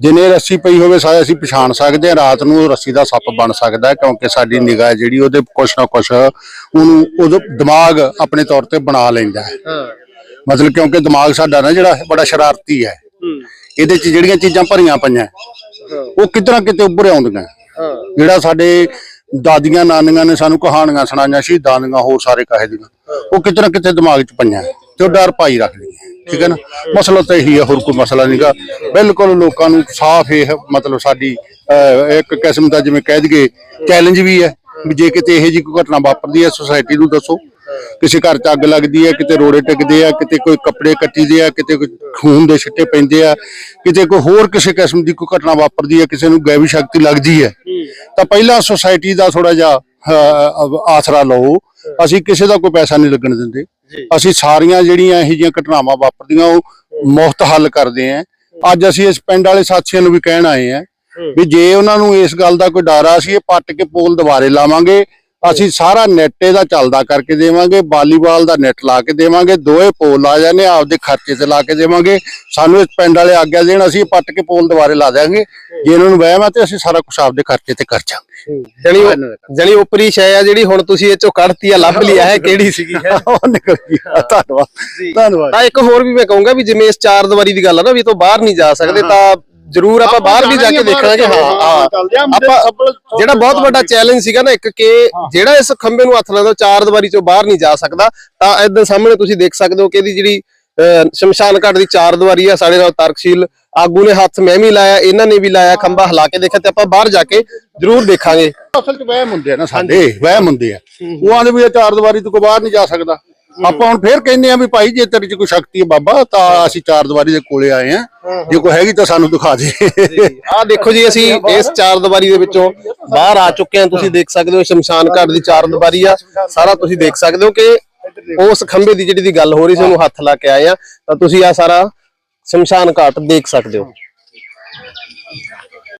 ਦਿਨੇ ਰੱਸੀ ਪਈ ਹੋਵੇ ਸਾਰੇ ਅਸੀਂ ਪਛਾਣ ਸਕਦੇ ਆ ਰਾਤ ਨੂੰ ਉਹ ਰੱਸੀ ਦਾ ਸੱਪ ਬਣ ਸਕਦਾ ਹੈ ਕਿਉਂਕਿ ਸਾਡੀ ਨਿਗਾਹ ਜਿਹੜੀ ਉਹਦੇ ਕੁਛ ਨਾ ਕੁਛ ਉਹਨੂੰ ਉਹਦਾ ਦਿਮਾਗ ਆਪਣੇ ਤੌਰ ਤੇ ਬਣਾ ਲੈਂਦਾ ਹੈ। ਹਾਂ। ਮਤਲਬ ਕਿਉਂਕਿ ਦਿਮਾਗ ਸਾਡਾ ਨਾ ਜਿਹੜਾ ਬੜਾ ਸ਼ਰਾਰਤੀ ਹੈ। ਇਹਦੇ 'ਚ ਜਿਹੜੀਆਂ ਚੀਜ਼ਾਂ ਭਰੀਆਂ ਪਈਆਂ ਉਹ ਕਿਤੇ ਨਾ ਕਿਤੇ ਉੱਭਰ ਆਉਂਦੀਆਂ। ਹਾਂ। ਜਿਹੜਾ ਸਾਡੇ ਦਾਦੀਆਂ ਨਾਨੀਆਂ ਨੇ ਸਾਨੂੰ ਕਹਾਣੀਆਂ ਸੁਣਾਈਆਂ ਸੀ ਦਾਦੀਆਂ ਹੋਰ ਸਾਰੇ ਕਹੇ ਦੀਆਂ ਉਹ ਕਿਤੇ ਨਾ ਕਿਤੇ ਦਿਮਾਗ 'ਚ ਪਈਆਂ। ਤੇ ਉਹ ਡਰ ਪਾਈ ਰੱਖਦੀਆਂ ਠੀਕ ਹੈ ਨਾ? ਮਸਲਾ ਤਾਂ ਇਹੀ ਹੈ ਹੋਰ ਕੋਈ ਮਸਲਾ ਨਹੀਂਗਾ ਬਿਲਕੁਲ ਲੋਕਾਂ ਨੂੰ ਸਾਫ਼ ਇਹ ਮਤਲਬ ਸਾਡੀ ਇੱਕ ਕਿਸਮ ਦਾ ਜਿਵੇਂ ਕਹਿ ਦਈਏ ਚੈਲੰਜ ਵੀ ਹੈ। ਵੀ ਜੇ ਕਿਤੇ ਇਹੋ ਜਿਹੀ ਕੋਈ ਘਟਨਾ ਵਾਪਰਦੀ ਹੈ ਸੁਸਾਇਟੀ ਨੂੰ ਦੱਸੋ। ਕਿਸੇ ਘਰ 'ਚ ਅੱਗ ਲੱਗਦੀ ਹੈ, ਕਿਤੇ ਰੋੜੇ ਟਿਕਦੇ ਆ, ਕਿਤੇ ਕੋਈ ਕੱਪੜੇ ਕੱਟੀਦੇ ਆ, ਕਿਤੇ ਕੋਈ ਖੂਨ ਦੇ ਛਿੱਟੇ ਪੈਂਦੇ ਆ, ਕਿਤੇ ਕੋਈ ਹੋਰ ਕਿਸੇ ਕਿਸਮ ਦੀ ਕੋਈ ਘਟਨਾ ਵਾਪਰਦੀ ਹੈ, ਕਿਸੇ ਨੂੰ ਗੈਵੀ ਸ਼ਕਤੀ ਲੱਗਦੀ ਹੈ। ਤਾਂ ਪਹਿਲਾਂ ਸੁਸਾਇਟੀ ਦਾ ਥੋੜਾ ਜਿਹਾ ਆਸਰਾ ਲਓ। ਅਸੀਂ ਕਿਸੇ ਦਾ ਕੋਈ ਪੈਸਾ ਨਹੀਂ ਲੱਗਣ ਦਿੰਦੇ। ਅਸੀਂ ਸਾਰੀਆਂ ਜਿਹੜੀਆਂ ਇਹੋ ਜਿਹੀਆਂ ਘਟਨਾਵਾਂ ਵਾਪਰਦੀਆਂ ਉਹ ਮੁਫਤ ਹੱਲ ਕਰਦੇ ਆਂ। ਅੱਜ ਅਸੀਂ ਇਸ ਪਿੰਡ ਵਾਲੇ ਸਾਥੀਆਂ ਨੂੰ ਵੀ ਕਹਿਣ ਆਏ ਆਂ ਵੀ ਜੇ ਉਹਨਾਂ ਨੂੰ ਇਸ ਗੱਲ ਦਾ ਕੋਈ ਡਰ ਆ ਅਸੀਂ ਇਹ ਪੱਟ ਕੇ ਪੋਲ ਦੁਬਾਰੇ ਲਾਵਾਂਗੇ। ਅਸੀਂ ਸਾਰਾ ਨੈਟ ਇਹਦਾ ਚੱਲਦਾ ਕਰਕੇ ਦੇਵਾਂਗੇ ਵਾਲੀਬਾਲ ਦਾ ਨੈਟ ਲਾ ਕੇ ਦੇਵਾਂਗੇ ਦੋਏ ਪੋਲ ਲਾ ਜਾਣੇ ਆਪਦੇ ਖਰਚੇ ਤੇ ਲਾ ਕੇ ਦੇਵਾਂਗੇ। ਸਾਨੂੰ ਇਸ ਪਿੰਡ ਵਾਲੇ ਆਗਿਆ ਦੇਣ ਅਸੀਂ ਪੱਟ ਕੇ ਪੋਲ ਦੁਬਾਰੇ ਲਾ ਦਿਆਂਗੇ। ਜੇ ਇਹਨਾਂ ਨੂੰ ਵਹਿਮ ਆ ਤੇ ਅਸੀਂ ਸਾਰਾ ਕੁਝ ਆਪਦੇ ਖਰਚੇ ਤੇ ਕਰ ਜਾਵਾਂਗੇ। ਜਣੀ ਜਣੀ ਉਪਰੀ ਸ਼ੈ ਆ ਜਿਹੜੀ ਹੁਣ ਤੁਸੀਂ ਇਹ ਚੋਂ ਕੱਢਤੀ ਆ ਲੱਭ ਲਈ ਆ ਇਹ ਕਿਹੜੀ ਸੀਗੀ? ਹੈ ਉਹ ਨਿਕਲ ਗਿਆ ਧੰਨਵਾਦ। ਧੰਨਵਾਦ। ਤਾਂ ਇੱਕ ਹੋਰ ਵੀ ਮੈਂ ਕਹੂੰਗਾ ਵੀ ਜਿਵੇਂ ਇਸ ਚਾਰ ਦੀਵਾਰੀ ਦੀ ਗੱਲ ਆ ਨਾ ਵੀ ਤੋਂ ਬਾਹਰ ਨਹੀਂ ਜਾ ਸਕਦੇ ਤਾਂ ਜ਼ਰੂਰ ਆਪਾਂ ਬਾਹਰ ਵੀ ਜਾ ਕੇ ਦੇਖਾਂਗੇ ਹਾਂ ਆਪਾਂ ਜਿਹੜਾ ਬਹੁਤ ਵੱਡਾ ਚੈਲੰਜ ਸੀਗਾ ਨਾ ਇੱਕ ਕਿ ਜਿਹੜਾ ਇਸ ਖੰਭੇ ਨੂੰ ਹੱਥ ਲਾਉਂਦਾ ਚਾਰ ਦੀਵਾਰੀ ਚੋਂ ਬਾਹਰ ਨਹੀਂ ਜਾ ਸਕਦਾ ਤਾਂ ਇਦਾਂ ਸਾਹਮਣੇ ਤੁਸੀਂ ਦੇਖ ਸਕਦੇ ਹੋ ਕਿ ਇਹਦੀ ਜਿਹੜੀ ਸ਼ਮਸ਼ਾਨ ਘਾਟ ਦੀ ਚਾਰ ਦੀਵਾਰੀ ਆ ਸਾਡੇ ਨਾਲ ਤਰਕਸ਼ੀਲ ਆਗੂ ਨੇ ਹੱਥ ਮੈਂ ਵੀ ਲਾਇਆ ਇਹਨਾਂ ਨੇ ਵੀ ਲਾਇਆ ਖੰਭਾ ਹਿਲਾ ਕੇ ਦੇਖਿਆ ਤੇ ਆਪਾਂ ਬਾਹਰ ਜਾ ਕੇ ਜ਼ਰੂਰ ਦੇਖਾਂਗੇ। ਅਸਲ ਚ ਵਹਿਮ ਹੁੰਦੇ ਆ ਨਾ ਸਾਡੇ ਵਹਿਮ ਹੁੰਦੇ ਆ। ਉਹ ਆਂਦੇ ਵੀ ਇਹ ਚਾਰ ਦੀਵਾਰੀ ਤੋਂ ਬਾਹਰ ਨਹੀਂ ਜਾ ਸਕਦਾ। ਆਪਾਂ ਹੁਣ ਫੇਰ ਕਹਿੰਦੇ ਆ ਵੀ ਭਾਈ ਜੇ ਤੇਰੇ ਚ ਕੋਈ ਸ਼ਕਤੀ ਹੈ ਬਾਬਾ ਤਾਂ ਅਸੀਂ ਚਾਰ ਦੀਵਾਰੀ ਦੇ ਕੋਲੇ ਆਏ ਆ ਜੇ ਕੋਈ ਹੈਗੀ ਤਾਂ ਸਾਨੂੰ ਦਿਖਾ ਦੇ। ਆਹ ਦੇਖੋ ਜੀ ਅਸੀਂ ਇਸ ਚਾਰ ਦੀਵਾਰੀ ਦੇ ਵਿੱਚੋਂ ਬਾਹਰ ਆ ਚੁੱਕੇ ਹਾਂ। ਤੁਸੀਂ ਦੇਖ ਸਕਦੇ ਹੋ ਸ਼ਮਸ਼ਾਨ ਘਾਟ ਦੀ ਚਾਰ ਦੀਵਾਰੀ ਆ। ਸਾਰਾ ਤੁਸੀਂ ਦੇਖ ਸਕਦੇ ਹੋ ਕਿ ਉਸ ਖੰਭੇ ਦੀ ਜਿਹੜੀ ਦੀ ਗੱਲ ਹੋ ਰਹੀ ਸੀ ਉਹਨੂੰ ਹੱਥ ਲਾ ਕੇ ਆਏ ਆ ਤਾਂ ਤੁਸੀਂ ਆ ਸਾਰਾ ਸ਼ਮਸ਼ਾਨ ਘਾਟ ਦੇਖ ਸਕਦੇ ਹੋ।